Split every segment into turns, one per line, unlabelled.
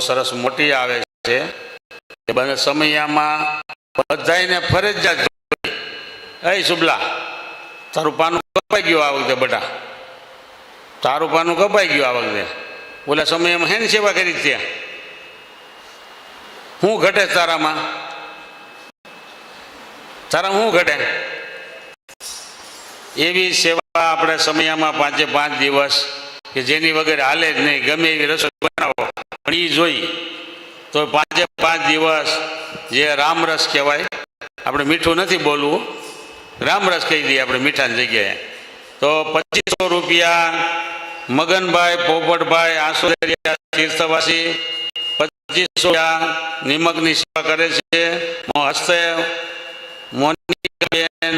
સરસ મોટી આવે છે. એ બંને સમયમાં બધાને ફરજિયાત. એ શુભલા, તારું પાનું કપાઈ ગયું આ વખતે બટા. તારું પાનું કપાઈ ગયું આ વખતે. ઓલા સમયમાં હેન સેવા કરી ત્યાં. શું ઘટે તારામાં? તારા શું ઘટે? એવી સેવા આપણે સમયમાં પાંચે પાંચ દિવસ કે જેની વગર હાલે જ નહીં. ગમે એવી રસોઈ બનાવો. પણ જોઈ. તો પાંચે પાંચ દિવસ જે રામરસ કહેવાય, આપણે મીઠું નથી બોલવું. રામરસ કહી દઈએ આપણે મીઠાની જગ્યાએ. તો પચીસો રૂપિયા મગનભાઈ, પોપટભાઈ આસોદરિયા તીર્થવાસી, પચીસો રૂપિયા નિમકની સેવા કરે છે. હસ્તે મોનિકાબેન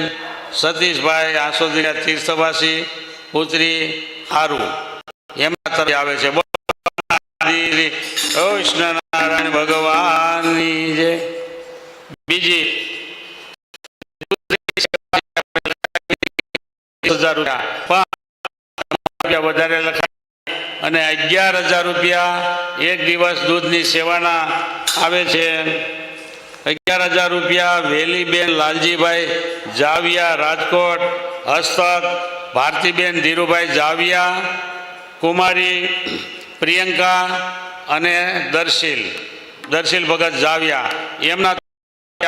સતીશભાઈ આસોદરિયા તીર્થવાસી, પુત્રી, હારું. એમના તરફ આવે છે. કૃષ્ણ નારાયણ ભગવાનની જય બીજી વધારે લખાય. અને અગિયાર હજાર રૂપિયા એક દિવસ દૂધની સેવાના આવે છે. અગિયાર હજાર રૂપિયા વેલીબેન લાલજીભાઈ જાવિયા, રાજકોટ, હસ્તક, ભારતીબેન ધીરુભાઈ જાવિયા, કુમારી પ્રિયંકા અને દર્શીલ. દર્શીલ ભગત જાવિયા. એમના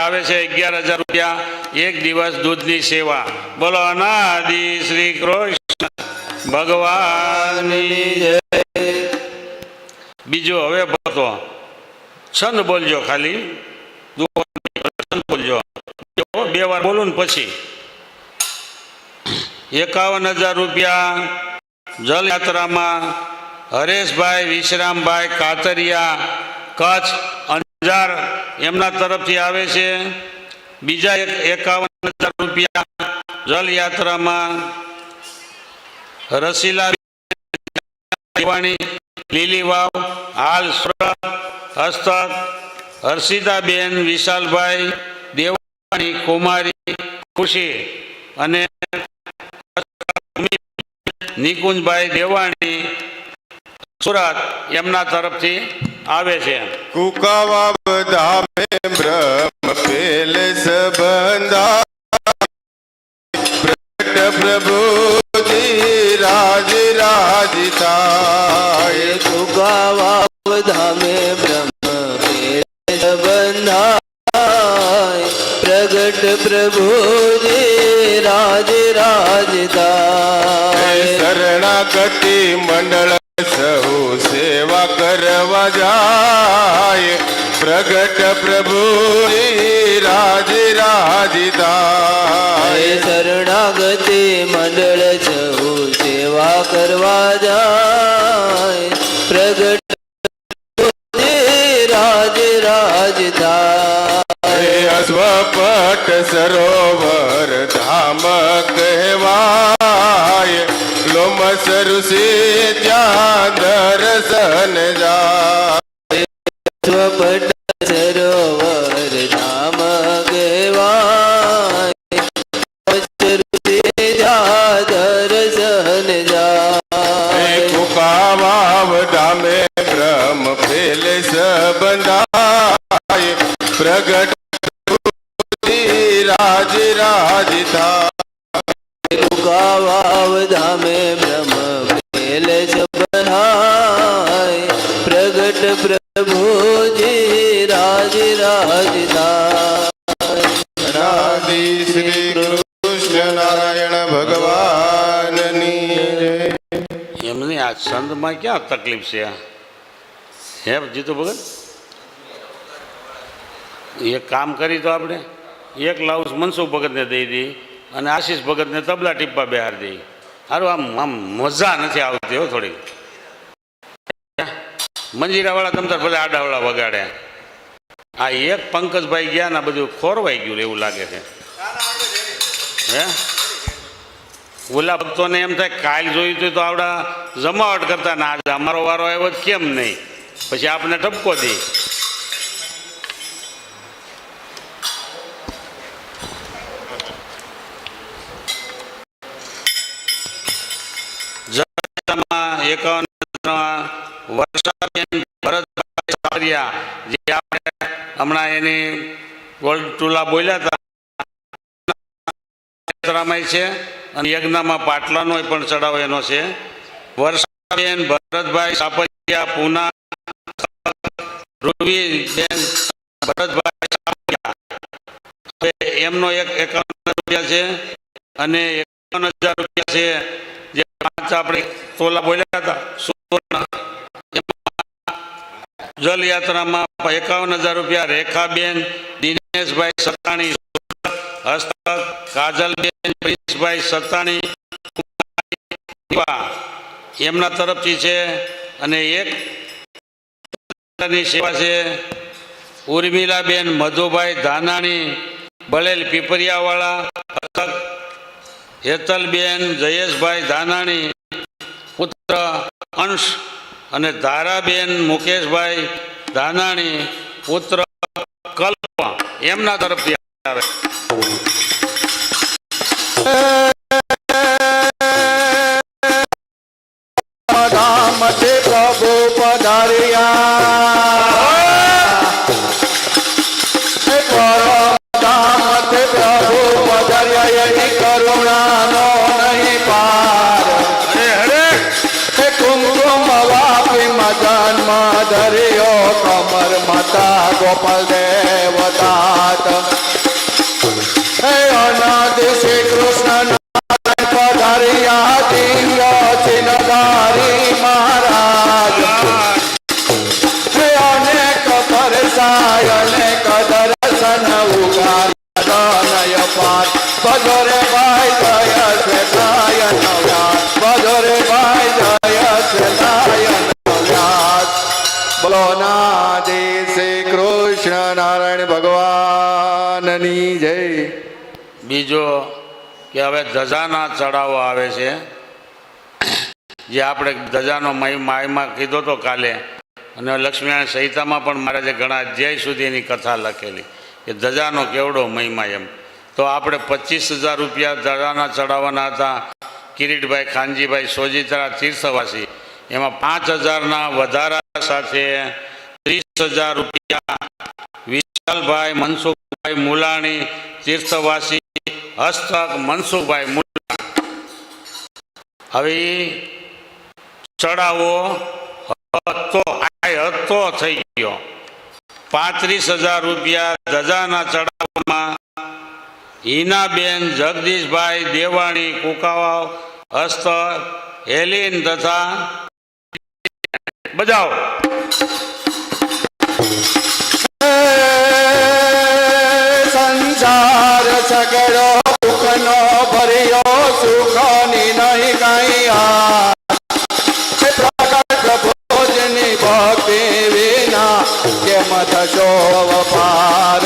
આવે છે અગિયાર હજાર રૂપિયા. એક દિવસ દૂધની સેવા. બોલો, અનાદિ શ્રી કૃષ્ણ, ભગવાનની બીજો હવે ભક્તો, છંદ બોલજો ખાલી. છંદ બોલજો. બે વાર બોલું ને પછી. એકાવન હજાર રૂપિયા જલયાત્રામાં હરેશભાઈ, વિશ્રામભાઈ, કાતરિયા, કચ્છ, અંજાર એમના તરફથી આવે છે. બીજા એક એકાવન હજાર રૂપિયા જલયાત્રામાં રસીલા લીલીવાવ લીલી વાવ હાલ સુરત, હસ્તક, હર્ષિતાબેન, વિશાલભાઈ, દેવાણી, કુમારી, ખુશી અને નિકુંજભાઈ દેવાણી સુરત એમના તરફથી આવે છે.
કુકાવા ધામે બ્રહ્મ પેલ સંબંધા. પ્રગટ પ્રભુજી રાજ રાજતાય
સુગાવાવ ધામે બ્રહ્મ બંધાય પ્રગટ પ્રભુજી રાજ રાજદાય
શરણાગતિ મંડળ સહુ સેવા કરવા જાય. પ્રગટ પ્રભુ રાજ રાજતાય.
શરણાગતિ મંડળ સહુ સેવા કરવા જાય. પ્રગટ રાજ રાજદાય
અશ્વપટ સરોવર લોમ સરુષિ ત્યાં દર્શન જાય
સ્વપટ સરોવર ધામ ગેવાય અચરુતે જા દર્શન જાય
કુકાવાવ ધામે બ્રહ્મ ફેલ સંબંધાય પ્રગટ રાજ રાજતા
ઉગાવાવ ધામે બ્રહ્મ પેલ સબનાય પ્રગટ પ્રભુજી રાજ રાજદાય.
રાધિ શ્રી કૃષ્ણ નારાયણ ભગવાનની
એમની આ છંદમાં ક્યાં તકલીફ છે? હે જીતુ ભગત? એક કામ કરી તો આપણે. એક લાઉસ મનસુખ ભગતને દઈ દઈ અને આશીષ ભગતને તબલા ટીપ્પા બેહાર દઈ સારું આમ આમ મજા નથી આવતી હો થોડી મંજીરાવાળા તમતર ભલે આડાવાળા વગાડે. આ એક પંકજભાઈ ગયા ને બધું ખોરવાઈ ગયું એવું લાગે છે. હે? ઓલા ભક્તોને એમ થાય કાલ જોયું હતું તો આવડા જમાવટ કરતા ના આજે અમારો વારો આવ્યો કેમ નહીં? પછી આપણે ઠપકો દઈ જગતમાં એકાવન વર્ષાબેન ભરતભાઈ જે આપણે હમણાં એની ગોલ્ડ ટુલા બોલ્યા હતા. છે અને યજ્ઞમાં પાટલાનો પણ ચડાવ એનો છે. વર્ષાબેન, ભરતભાઈ સાપરિયા, પૂના રૂવીબેન ભરતભાઈ સાપરિયા. એમનો એક એકાવન રૂપિયા છે અને એકાવન હજાર રૂપિયા છે. જે પાંચ આપણે તોલા બોલ્યા હતા. સુવર્ણ જલયાત્રામાં એકાવન હજાર રૂપિયા રેખાબેન, દિનેશભાઈ સત્તાણી, હસ્તક, કાજલબેન, પ્રિન્સભાઈ સત્તાણી એમના તરફથી છે અને એક સેવા છે ઉર્મિલાબેન મધુભાઈ ધાનાણી, બળેલ પીપરિયાવાળા, હસ્તક, હેતલબેન જયેશભાઈ ધાનાણી, પુત્ર અંશ અને ધારાબેન મુકેશભાઈ ધાનાણી પુત્ર કલ્પ એમના તરફથી આવે.
પ્રભુ પધાર્યા. ગોપાલ દેવદાત હે અનાદિ શ્રી કૃષ્ણ પધાર્યા દિવ્ય ચિનધારી મહારાજ હે અનેક પરસાય અનેક દર્શન ઉગાનય ભજોરે ભાઈ જય શ્વેતાય નવ્યાસ બોલો નાદે શ્રી કૃષ્ણ નારાયણ ભગવાનની જય.
બીજો કે હવે ધજાના ચડાવો આવે છે. જે આપણે ધજાનો માયમાં કીધો તો કાલે. અને લક્ષ્મીનારાયણ સહિતામાં પણ મહારાજે ઘણા અધ્યાય સુધી એની કથા લખેલી. કે ધજાનો કેવડો મહિમા એમ. તો આપણે પચીસ હજાર રૂપિયા ધજાના ચડાવવાના હતા. કિરીટભાઈ ખાનજીભાઈ સોજીતરા તીર્થવાસી. એમાં પાંચ હજારના વધારા સાથે ત્રીસ હજાર રૂપિયા વિશાલભાઈ, મનસુખભાઈ મુલાણી, તીર્થવાસી, હસ્તક મનસુખભાઈ મુલા હવે ચડાવો હતો હતો થઈ ગયો. પાંત્રીસ હજાર રૂપિયા ધજાના ચડાવવામાં હિનાબેન જગદીશભાઈ, દેવાણી, કુકાવાવ હસ્ત હેલિન તથા બજાવો.
કેમ થશો અવપાર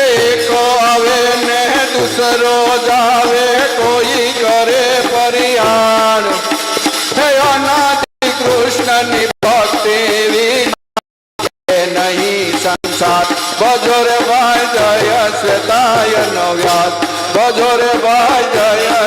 એક આવે ને દુસરો જાવે કોઈ કરે પરિહાર. હે અનાદિ કૃષ્ણની ભક્તિ નહીં સંસાર. બજોર ભાઈ જય સતાય નવ્યાસ બજોર ભાઈ જય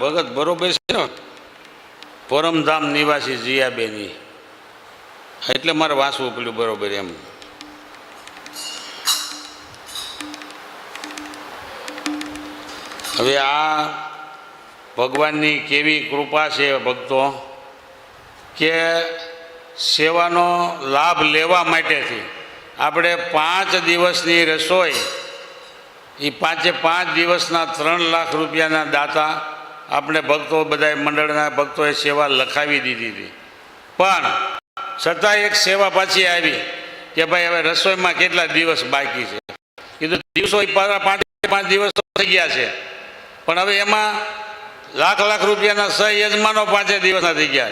ભગત બરોબર છે પરમધામ નિવાસી જીયાબેની. એટલે મારે વાંચવું પેલું બરોબર એમ. હવે આ ભગવાનની કેવી કૃપા છે ભક્તો, કે સેવાનો લાભ લેવા માટેથી આપણે પાંચ દિવસની રસોઈ એ પાંચે પાંચ દિવસના ત્રણ લાખ રૂપિયાના દાતા આપણે ભક્તો બધા મંડળના ભક્તોએ સેવા લખાવી દીધી હતી. પણ છતાં એક સેવા પાછી આવી કે ભાઈ હવે રસોઈમાં કેટલા દિવસ બાકી છે? કીધું દિવસો પાંચ પાંચ દિવસ થઈ ગયા છે. પણ હવે એમાં લાખ લાખ રૂપિયાના સહ યજમાનો પાંચે દિવસના થઈ ગયા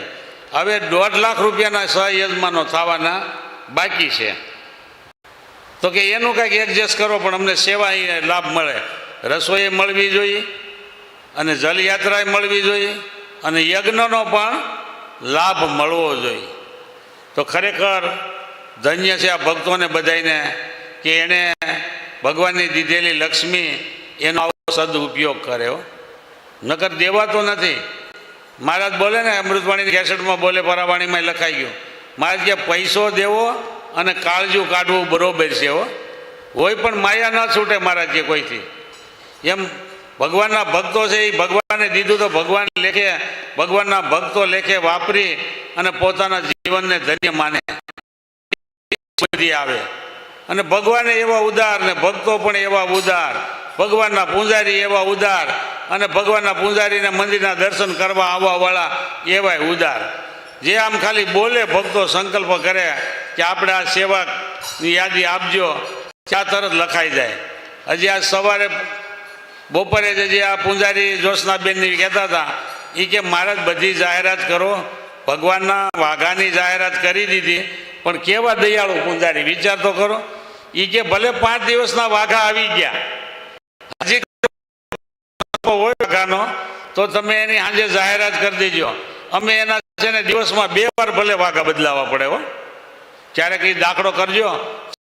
હવે દોઢ લાખ રૂપિયાના સહ યજમાનો થવાના બાકી છે. તો કે એનું કંઈક એડજસ્ટ કરો, પણ અમને સેવા લાભ મળે. રસોઈ મળવી જોઈએ. અને જલયાત્રાએ મળવી જોઈએ અને યજ્ઞનો પણ લાભ મળવો જોઈએ. તો ખરેખર ધન્ય છે આ ભક્તોને બધાને કે એણે ભગવાનની દીધેલી લક્ષ્મી એનો સદઉપયોગ કર્યો. નકર દેવાતો નથી. મહારાજ બોલે ને અમૃતવાણી કેસેટમાં બોલે, પરાવાણીમાં લખાઈ ગયું, મહારાજ કે પૈસો દેવો અને કાળજું કાઢવું બરોબર છે હો. હોય પણ માયા ન છૂટે મહારાજ કે કોઈથી. એમ ભગવાનના ભક્તો છે એ ભગવાને દીધું તો ભગવાન લેખે, ભગવાનના ભક્તો લેખે વાપરી અને પોતાના જીવનને ધન્ય માને. બધી આવે. અને ભગવાને એવા ઉદાર ને ભક્તો પણ એવા ઉદાર. ભગવાનના પૂંજારી એવા ઉદાર. અને ભગવાનના પૂંજારીને મંદિરના દર્શન કરવા આવવાવાળા એવાય ઉદાર. જે આમ ખાલી બોલે, ભક્તો સંકલ્પ કરે કે આપણે આ સેવાની યાદી આપજો, ત્યાં તરત લખાઈ જાય. હજી આ સવારે બપોરે જે આ પૂંજારી જ્યોત્સનાબેનની કહેતા હતા એ કે મહારાજ બધી જાહેરાત કરો. ભગવાનના વાઘાની જાહેરાત કરી દીધી, પણ કેવા દયાળુ પૂંજારી? વિચાર તો કરો. એ કે ભલે પાંચ દિવસના વાઘા આવી ગયા. હજી હોય વાઘાનો, તો તમે એની સાંજે જાહેરાત કરી દેજો. અમે એના છે ને દિવસમાં બે વાર ભલે વાઘા બદલાવા પડે હો. ક્યારેક એ દાખલો કરજો,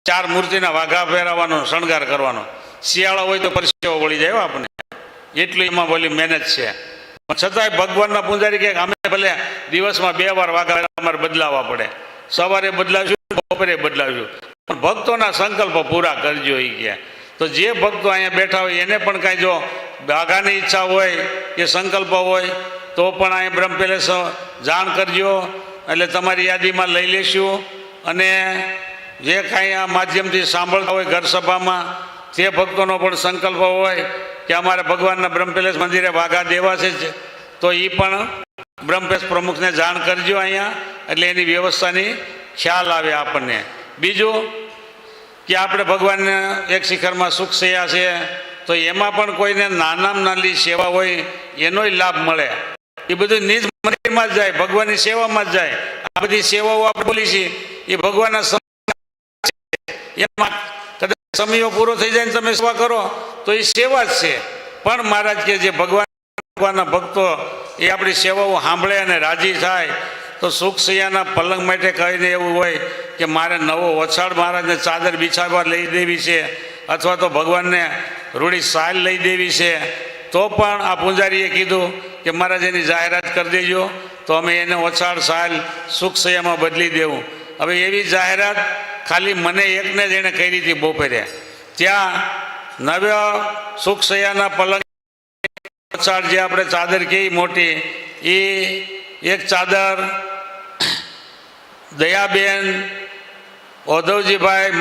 ચાર મૂર્તિના વાઘા પહેરાવાનો, શણગાર કરવાનો. શિયાળો હોય તો પરસેવો વળી જાય આપણે એટલું એમાં બોલી મહેનત છે. પણ છતાંય ભગવાનના પૂજારી કે અમે ભલે દિવસમાં બે વાર વાઘા અમારે બદલાવવા પડે. સવારે બદલાવશું, બપોરે બદલાવશું. પણ ભક્તોના સંકલ્પ પૂરા કરજો એ કે. તો જે ભક્તો અહીંયા બેઠા હોય, એને પણ કાંઈ જો વાઘાની ઈચ્છા હોય, કે સંકલ્પ હોય, તો પણ અહીંયા બ્રહ્મ પેલેસ જાણ કરજો. એટલે તમારી યાદીમાં લઈ લેશું. અને જે કાંઈ આ માધ્યમથી સાંભળતા હોય ઘર સભામાં તે ભક્તોનો પણ સંકલ્પ હોય કે અમારે ભગવાનના બ્રહ્મપેલેસ મંદિરે વાઘા દેવા છે જ, તો એ પણ બ્રહ્મપેશ પ્રમુખને જાણ કરજો અહીંયા એટલે એની વ્યવસ્થાની ખ્યાલ આવે આપણને. બીજું કે આપણે ભગવાનને એક શિખરમાં સુખ સયા છે તો એમાં પણ કોઈને નાનામાં નાની સેવા હોય એનોય લાભ મળે. એ બધું નિજ મંદિરમાં જ જાય ભગવાનની સેવામાં જ જાય. આ બધી સેવાઓ આપણે બોલી છીએ એ ભગવાનના એમાં કદાચ સમયો પૂરો થઈ જાય ને તમે સેવા કરો, તો એ સેવા જ છે. પણ મહારાજ કે જે ભગવાન, ભગવાનના ભક્તો, એ આપણી સેવાઓ સાંભળે અને રાજી થાય, તો સુખ સૈયાના પલંગ માટે કહીને એવું હોય કે મારે નવો વછાડ મહારાજને ચાદર બિછાવવા લઈ દેવી છે, અથવા તો ભગવાનને રૂડી સાલ લઈ દેવી છે, તો પણ આ પૂંજારીએ કીધું કે મહારાજ એની જાહેરાત કરી દેજો, તો અમે એને ઓછાળ સાલ સુખ સૈયામાં બદલી દેવું. હવે એવી જાહેરાત ખાલી મને એકને જ એણે કરી હતી બપોરે. ત્યાં નવ્ય સુખસયાના પલંગ જે આપણે ચાદર કહી મોટી એ એક ચાદર દયાબેન ઓધવજીભાઈ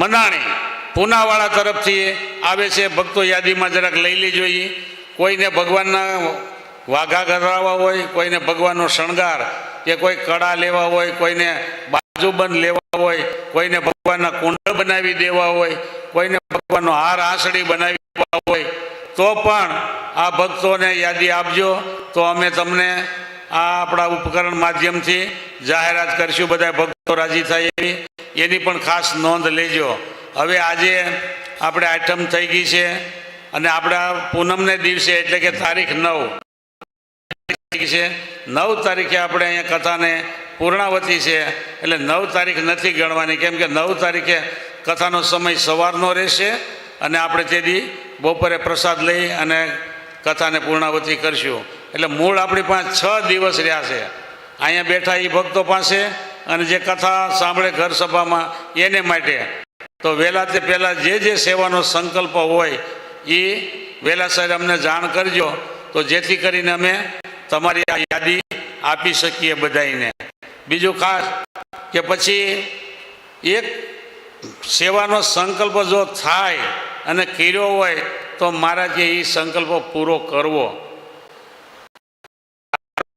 મનાણી પૂનાવાળા તરફથી આવે છે. ભક્તો યાદીમાં જરાક લઈ લેજો એ કોઈને ભગવાનના વાઘા કરાવવા હોય, કોઈને ભગવાનનો શણગાર કે કોઈ કળા લેવા હોય, કોઈને બાજુબંધ લેવા હોય, કોઈને ભગવાનના કુંડળ બનાવી દેવા હોય, કોઈને ભગવાનનો હાર આસડી બનાવી દેવા હોય, તો પણ આ ભક્તોને યાદી આપજો. તો અમે તમને આ આપણા ઉપકરણ માધ્યમથી જાહેરાત કરીશું. બધા ભક્તો રાજી થાય એવી. એની પણ ખાસ નોંધ લેજો. હવે આજે આપણે આઈટમ થઈ ગઈ છે અને આપણા પૂનમને દિવસે એટલે કે તારીખ નવ. છે. નવ તારીખે આપણે અહીંયા કથાને પૂર્ણાવતી છે, એટલે નવ તારીખ નથી ગણવાની. કેમ કે નવ તારીખે કથાનો સમય સવારનો રહેશે અને આપણે તે દી બપોરે પ્રસાદ લઈ અને કથાને પૂર્ણાવતી કરશું. એટલે મૂળ આપણી પાસે છ દિવસ રહ્યા છે. અહીંયા બેઠા એ ભક્તો પાસે અને જે કથા સાંભળે ઘર સભામાં એને માટે. તો વહેલા તે પહેલાં જે જે સેવાનો સંકલ્પ હોય એ વહેલા સાહેબ અમને જાણ કરજો. તો જેથી કરીને અમે તમારી આ યાદી આપી શકીએ બધાને બીજું ખાસ કે પછી એક સેવાનો સંકલ્પ જો થાય અને કર્યો હોય તો મહારાજે એ સંકલ્પ પૂરો કરવો.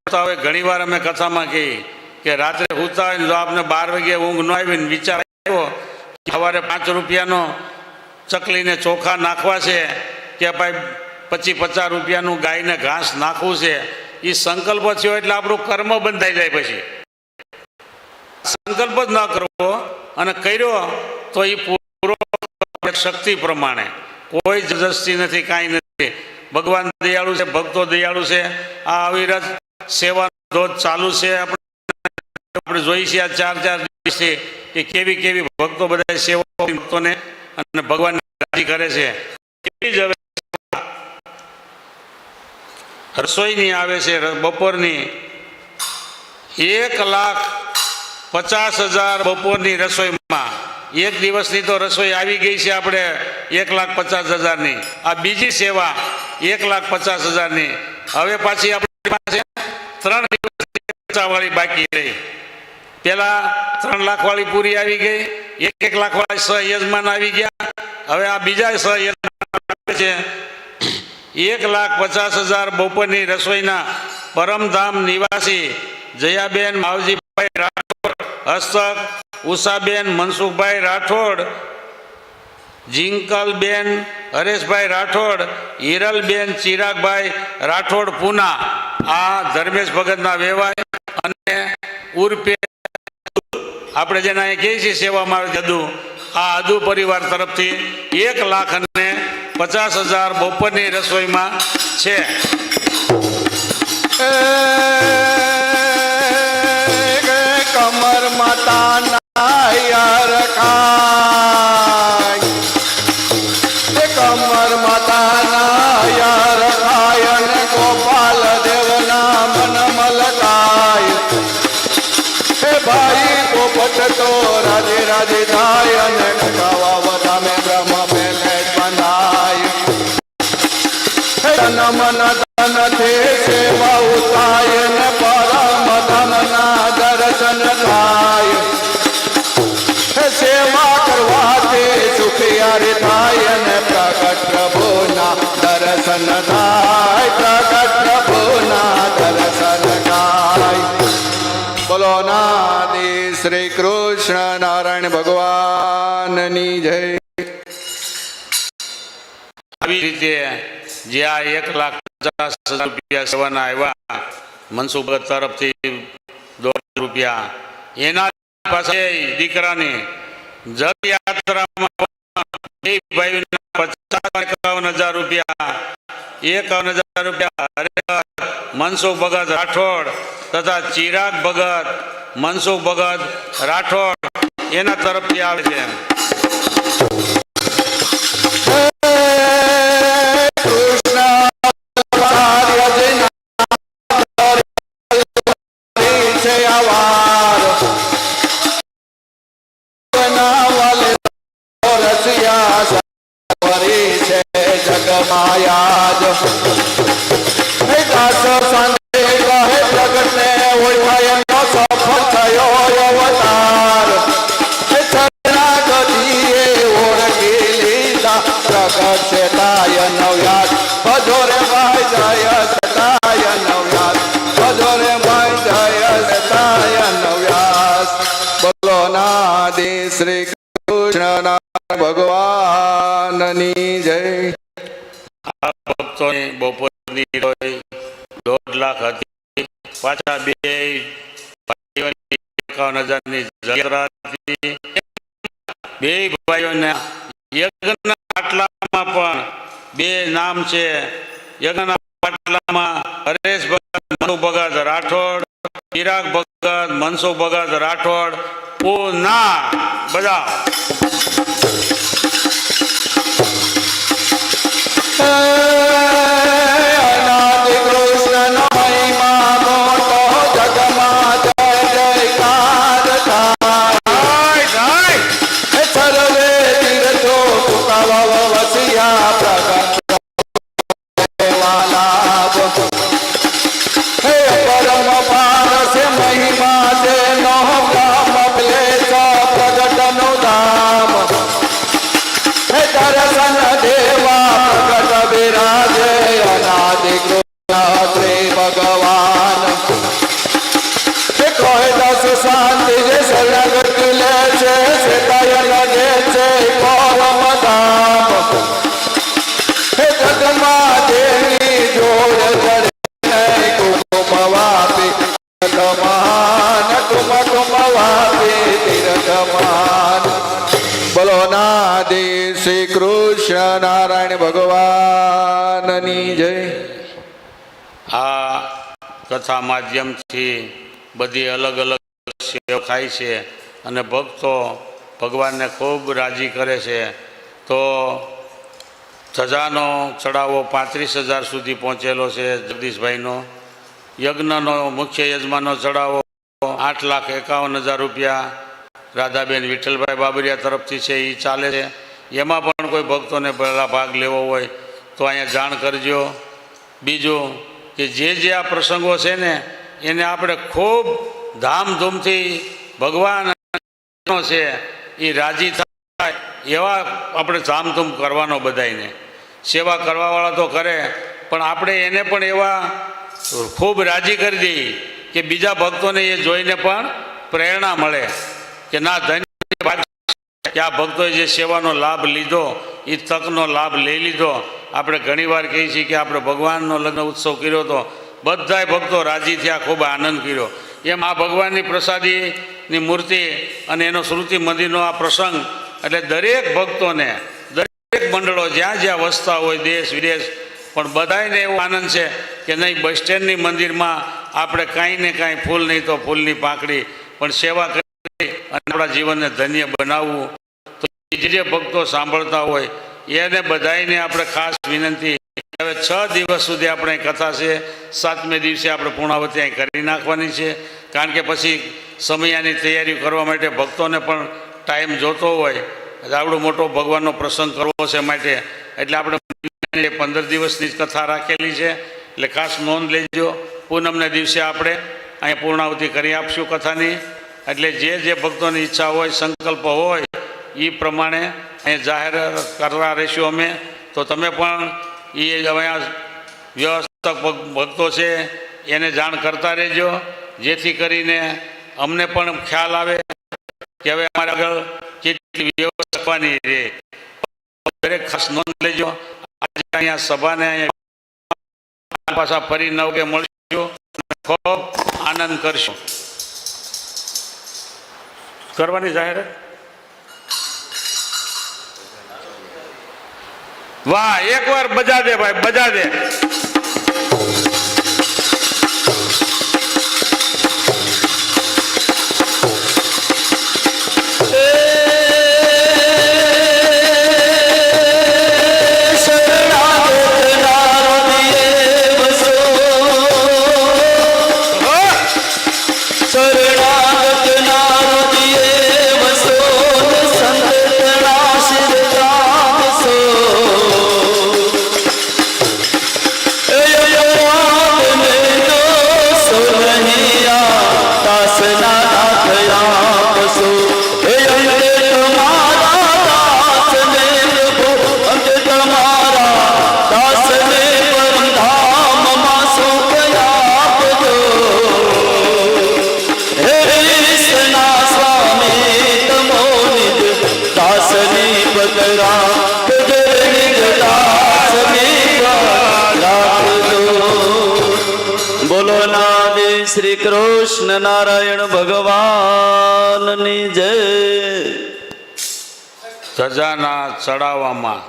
હવે ઘણીવાર અમે કથામાં કહી કે રાત્રે સૂતા હોય ને જો આપને બાર વાગે ઊંઘ ન આવી વિચાર આવ્યો સવારે પાંચ રૂપિયાનો ચકલીને ચોખા નાખવા છે કે ભાઈ પચીસ પચાસ રૂપિયાનું ગાયને ઘાસ નાખવું છે એ સંકલ્પ થયો એટલે આપણું કર્મ બંધાઈ જાય પછી. સંકલ્પ જ ન કરવો અને કર્યો તો એ પૂરો શક્તિ પ્રમાણે. કોઈ જબરદસ્તી નથી, કાંઈ નથી. ભગવાન દયાળુ છે, ભક્તો દયાળુ છે. આ અવિરત સેવા ધોધ ચાલુ છે. આપણે આપણે જોઈ છીએ આ ચાર ચાર દિવસથી કે કેવી કેવી ભક્તો બધા સેવા ભક્તોને અને ભગવાન રાજી કરે છે. એવી જ રસોઈની આવે છે બપોરની એક લાખ પચાસ હજાર બપોરની રસોઈમાં. એક દિવસની તો રસોઈ આવી ગઈ છે આપણે એક લાખ પચાસ હજારની. આ બીજી સેવા એક લાખ પચાસ હજારની. હવે પાછી આપણી પાસે ત્રણ વાળી બાકી રહી. પેલા ત્રણ લાખ વાળી પૂરી આવી ગઈ, એક એક લાખ વાળા સહ યજમાન આવી ગયા. હવે આ બીજા સહ યજમાન આવે છે. એક લાખ પચાસ હજાર બપોરની રસોઈના પરમધામ નિવાસી જયાબેન માવજીભાઈ હસ્તક ઉષાબેન, મનસુખભાઈ રાઠોડ, જિંકલબેન, હરેશભાઈ રાઠોડ, હિરલબેન, ચિરાગભાઈ રાઠોડ પૂના. આ ધર્મેશ ભગતના વેવાય અને ઉર્પે આપણે જેને અહીં કહીએ છીએ સેવામાં આવે જદુ, આ અદુ પરિવાર તરફથી એક લાખ અને પચાસ હજાર બપોરની રસોઈમાં છે.
મન ધન તે સેવા ઉતાય ને પરમ ધમના દર્શન થાય સેવા કરવા તે સુખિયારી થાય ને પ્રગટ પ્રભુના દર્શન થાય પ્રગટ પ્રભુના દર્શન થાય બોલો નાદી શ્રી કૃષ્ણ નારાયણ ભગવાનની જય
આવી રીતે જે આ એક લાખ પચાસ હજાર રૂપિયા સેવાના આવ્યા મનસુખ તરફથી દોઢ રૂપિયા. એના પાસે દીકરાની જળ યાત્રામાં પચાસ એકાવન હજાર રૂપિયા, એકાવન હજાર રૂપિયા હરિહર, મનસુખ ભગત રાઠોડ તથા ચિરાગ ભગત, મનસુખ ભગત રાઠોડ એના તરફથી આવે છે
છે
પાછા બે એકાવન હજારની હતી બે ભાઈઓના યજ્ઞના પાટલામાં પણ બે નામ છે. યજ્ઞના પાટલામાં હરેશ ભગત, મનુ ભગત, રાઠોડ, ચિરાગ ભગત, મનસુખ ભગત, રાઠોડ, પૂના. બધા
અનાદિ
કથા માધ્યમથી બધી અલગ અલગ સેવા થાય છે અને ભક્તો ભગવાનને ખૂબ રાજી કરે છે. તો ધજાનો ચડાવો પાંત્રીસ હજાર સુધી પહોંચેલો છે જગદીશભાઈનો. યજ્ઞનો મુખ્ય યજમાનનો ચડાવો આઠ લાખ એકાવન હજાર રૂપિયા. રાધાબેન વિઠ્ઠલભાઈ બાબરિયા તરફથી છે એ ચાલે છે. એમાં પણ કોઈ ભક્તોને પહેલાં ભાગ લેવો હોય તો અહીંયા જાણ કરજો. બીજું કે જે જે આ પ્રસંગો છે ને, એને આપણે ખૂબ ધામધૂમથી ભગવાન છે, એ રાજી થાય એવા આપણે ધામધૂમ કરવાનો બધાને સેવા કરવાવાળા તો કરે, પણ આપણે એને પણ એવા ખૂબ રાજી કરી દઈએ કે બીજા ભક્તોને એ જોઈને પણ પ્રેરણા મળે કે ના, ધન્ય કે આ ભક્તોએ જે સેવાનો લાભ લીધો, એ તકનો લાભ લઈ લીધો આપણે ઘણીવાર કહીએ છીએ કે આપણે ભગવાનનો લગ્ન ઉત્સવ કર્યો હતો બધાય ભક્તો રાજી થયા, ખૂબ આનંદ કર્યો. એમ આ ભગવાનની પ્રસાદીની મૂર્તિ અને એનો શ્રુતિ મંદિરનો આ પ્રસંગ, એટલે દરેક ભક્તોને, દરેક મંડળો જ્યાં જ્યાં વસતા હોય, દેશ વિદેશ, પણ બધાયને એવો આનંદ છે કે નહીં, બસ સ્ટેન્ડની મંદિરમાં આપણે કાંઈ ને કાંઈ ફૂલ નહીં તો ફૂલની પાંખડી, પણ સેવા કરી અને આપણા જીવનને ધન્ય બનાવવું. તો જે ભક્તો સાંભળતા હોય એને બધાને આપણે ખાસ વિનંતી. હવે છ દિવસ સુધી આપણે અહીં કથા છે. સાતમે દિવસે આપણે પૂર્ણાવતી અહીં કરી નાખવાની છે. કારણ કે પછી સમયાની તૈયારી કરવા માટે ભક્તોને પણ ટાઈમ જોતો હોય. આવડો મોટો ભગવાનનો પ્રસંગ કરવો છે માટે. એટલે આપણે પંદર દિવસની જ કથા રાખેલી છે. એટલે ખાસ નોંધ લેજો. પૂનમને દિવસે આપણે અહીંયા પૂર્ણાવતી કરી આપશું કથાની. એટલે જે જે ભક્તોની ઈચ્છા હોય, સંકલ્પ હોય એ પ્રમાણે અહીં જાહેર કરવા રહીશું અમે. તો તમે પણ એ અહીંયા વ્યવસ્થક ભક્તો છે, એને જાણ કરતા રહેજો. જેથી કરીને અમને પણ ખ્યાલ આવે કે હવે અમારે આગળ કેટલી વ્યવસ્થા કરવાની છે દરેક ખાસ નોંધ લેજો. આજે અહીંયા સભાને પાછા ફરી નવ કે મળીશું. ખૂબ આનંદ કરશું. કરવાની જાહેરાત? વાહ એકવાર બજા દે ભાઈ બજા દે.
કૃષ્ણ નારાયણ ભગવાનની જય.
ધજાના ચડાવવામાં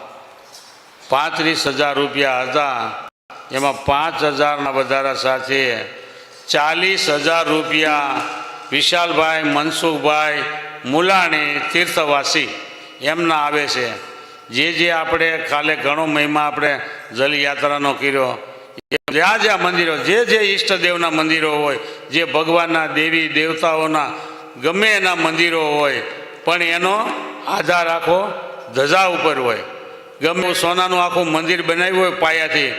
પાંત્રીસ હજાર રૂપિયા હતા. એમાં પાંચ હજારના વધારા સાથે ચાલીસ હજાર રૂપિયા વિશાલભાઈ મનસુખભાઈ મુલાણી તીર્થવાસી એમના આવે છે. જે જે આપણે કાલે ઘણો મહિમા આપણે જલયાત્રાનો કર્યો જ્યાં જ્યાં મંદિરો, જે જે ઈષ્ટદેવના મંદિરો હોય, જે ભગવાનના દેવી દેવતાઓના ગમે એના મંદિરો હોય, પણ એનો આધાર આખો ધજા ઉપર હોય. ગમે સોનાનું આખું મંદિર બનાવ્યું હોય પાયાથી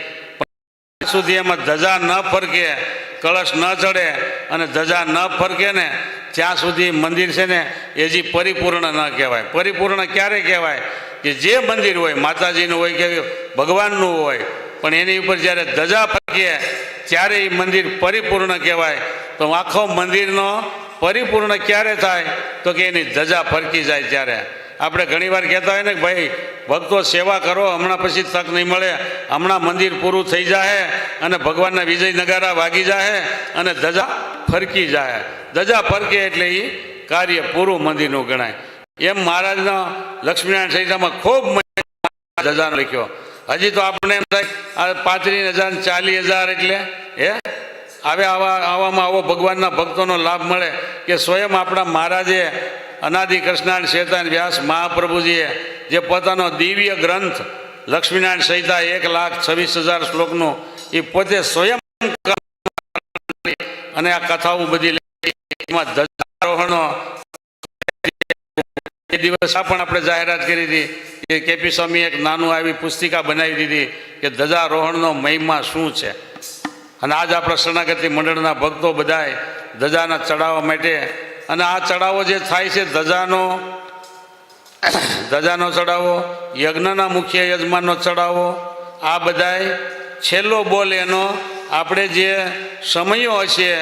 સુધી એમાં ધજા ન ફરકે, કળશ ન ચડે, અને ધજા ન ફરકે ને, ત્યાં સુધી મંદિર છે ને, એ પરિપૂર્ણ ન કહેવાય. પરિપૂર્ણ ક્યારે કહેવાય? કે જે મંદિર હોય, માતાજીનું હોય કે ભગવાનનું હોય પણ એની ઉપર જ્યારે ધજા ફરકીએ ત્યારે એ મંદિર પરિપૂર્ણ કહેવાય. તો આખો મંદિરનો પરિપૂર્ણ ક્યારે થાય? તો કે એની ધજા ફરકી જાય ત્યારે. આપણે ઘણીવાર કહેતા હોય ને કે ભાઈ, ભક્તો સેવા કરો, હમણાં પછી તક નહીં મળે. હમણાં મંદિર પૂરું થઈ જાય અને ભગવાનના વિજય નગારા વાગી જાય અને ધજા ફરકી જાય ધજા ફરકે એટલે એ કાર્ય પૂરું મંદિરનું ગણાય. એમ મહારાજનો લક્ષ્મીનારાયણ સંહિતામાં ખૂબ ધજાનો લખ્યો. હજી તો આપણે એમ થાય પાંત્રીસ હજાર ચાલીસ હજાર એટલે, હે હવે આવા, આવામાં આવો ભગવાનના ભક્તોનો લાભ મળે કે સ્વયં આપણા મહારાજે અનાદિ કૃષ્ણાયણ શેતાન વ્યાસ મહાપ્રભુજીએ જે પોતાનો દિવ્ય ગ્રંથ લક્ષ્મીનારાયણ સહિતા એક લાખ છવ્વીસ હજાર શ્લોકનો એ પોતે સ્વયં અને આ કથાઓ બધી. એમાં ધજારોહણો એ દિવસ પણ આપણે જાહેરાત કરી હતી કે કેપી સ્વામી એક નાનું આવી પુસ્તિકા બનાવી દીધી કે ધજારોહણનો મહિમા શું છે? અને આજ આપણા શરણાગતિ મંડળના ભક્તો બધાય ધજાના ચડાવવા માટે અને આ ચડાવો જે થાય છે ધજાનો ધજાનો ચડાવો, યજ્ઞના મુખ્ય યજમાનનો ચડાવો, આ બધાય છેલ્લો બોલ એનો આપણે જે સમયો હશે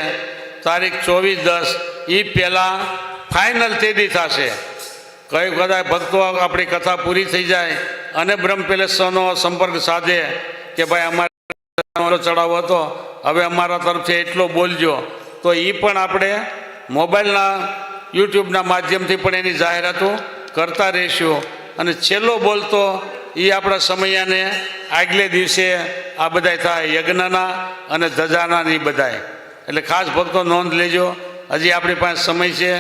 તારીખ ચોવીસ દસ એ પહેલાં ફાઇનલ તેદી થશે. કઈ બધા ભક્તો આપણી કથા પૂરી થઈ જાય અને બ્રહ્મ પેલેસનો સંપર્ક સાધે કે ભાઈ અમારે ચડાવો હતો, હવે અમારા તરફથી એટલો બોલજો. તો એ પણ આપણે મોબાઈલના યુટ્યુબના માધ્યમથી પણ એની જાહેરાતો કરતા રહીશું. અને છેલ્લો બોલતો એ આપણા સમયાને આગલે દિવસે આ બધાય થાય, યજ્ઞના અને ધજાના એ બધાય. એટલે ખાસ ભક્તો નોંધ લેજો, હજી આપણી પાસે સમય છે.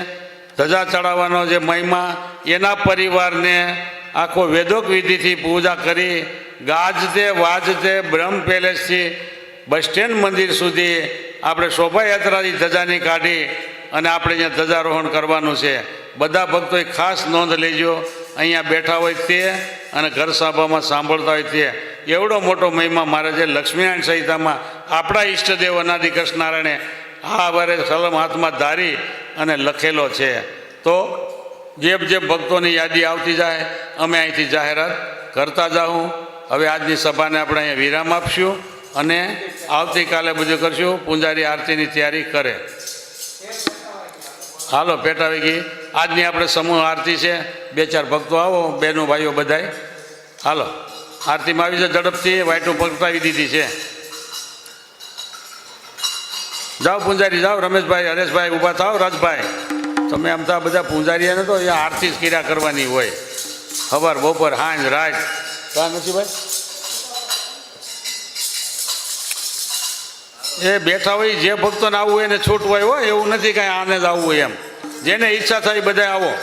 ધજા ચડાવવાનો જે મહિમા એના પરિવારને આખો વેદોક વિધિથી પૂજા કરી ગાજતે, વાજતે, બ્રહ્મ પેલેસથી બસ સ્ટેન્ડ મંદિર સુધી આપણે શોભાયાત્રાથી ધજાની કાઢી અને આપણે અહીંયા ધજારોહણ કરવાનું છે. બધા ભક્તોએ ખાસ નોંધ લેજો, અહીંયા બેઠા હોય તે અને ઘર સભામાં સાંભળતા હોય તે. એવડો મોટો મહિમા મહારાજે લક્ષ્મીનારાયણ સંહિતામાં આપણા ઈષ્ટદેવ અનાદિ કૃષ્ણનારાયણે આ વારે સલમ હાથમાં ધારી અને લખેલો છે. તો જે જેમ ભક્તોની યાદી આવતી જાય, અમે અહીંથી જાહેરાત કરતા જાઉં. હવે આજની સભાને આપણે અહીંયા વિરામ આપશું અને આવતીકાલે બધું કરશું. પૂંજારી આરતીની તૈયારી કરે. હાલો, પેટા ગઈ. આજની આપણે સમૂહ આરતી છે. બે ચાર ભક્તો આવો બહેનો ભાઈઓ બધાય. હાલો, આરતીમાં આવી છે ઝડપથી. વાઇટું પકડાવી દીધી છે. જાઓ પૂંજારી, જાઓ. રમેશભાઈ, હરેશભાઈ, ઊભા થાવ રાજભાઈ. તમે આમ તો આ બધા પૂંજારીઓને તો અહીંયા આરતી જ ક્રિયા કરવાની હોય. સવાર બપોર હાંજ રાત. કાં નથી ભાઈ? એ બેઠા હોય, જે ભક્તોને આવવું હોય એને છૂટ હોય, એવું નથી કાંઈ આને જ આવવું એમ. જેને ઈચ્છા થાય બધા આવો.